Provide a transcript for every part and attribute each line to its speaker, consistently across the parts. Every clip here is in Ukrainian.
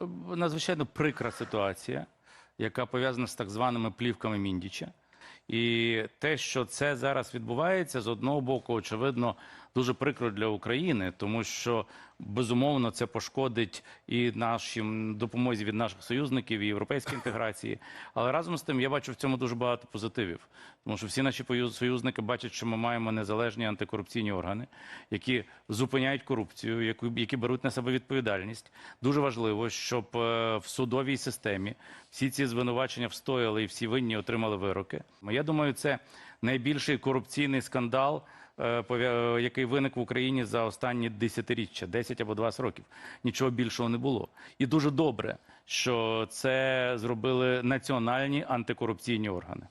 Speaker 1: Е, надзвичайно прикра ситуація, яка пов'язана з так званими плівками Міндіча. І те, що це зараз відбувається, з одного боку, очевидно, дуже прикро для України, тому що безумовно це пошкодить і нашим допомозі від наших союзників, і європейській інтеграції. Але разом з тим я бачу в цьому дуже багато позитивів, тому що всі наші союзники бачать, що ми маємо незалежні антикорупційні органи, які зупиняють корупцію, які, які беруть на себе відповідальність. Дуже важливо, щоб е, в судовій системі всі ці звинувачення встояли і всі винні отримали вироки. Я думаю, це найбільший корупційний скандал, який виник в Україні за останні десятиріччя, 10 або 20 років. Нічого більшого не було. І дуже добре, що це зробили національні антикорупційні органи.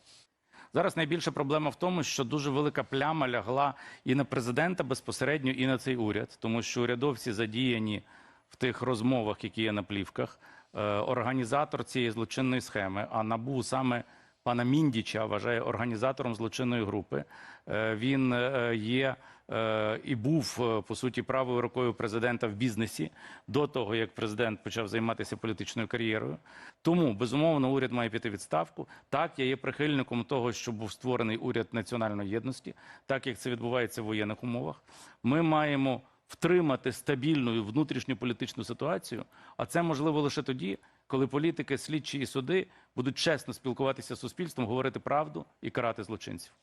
Speaker 1: Зараз найбільша проблема в тому, що дуже велика пляма лягла і на президента безпосередньо, і на цей уряд, тому що урядовці задіяні в тих розмовах, які є на плівках. Е, Організатор цієї злочинної схеми, а набу саме пана Міндіча вважає організатором злочинної групи. Е, Він е, є е, і був по суті правою рукою президента в бізнесі до того, як президент почав займатися політичною кар'єрою. Тому безумовно уряд має піти відставку. Так, я є прихильником того, щоб був створений уряд національної єдності, так як це відбувається в воєнних умовах. Ми маємо втримати стабільну внутрішню політичну ситуацію, а це можливо лише тоді, коли політики, слідчі і суди будуть чесно спілкуватися з суспільством, говорити правду і карати злочинців.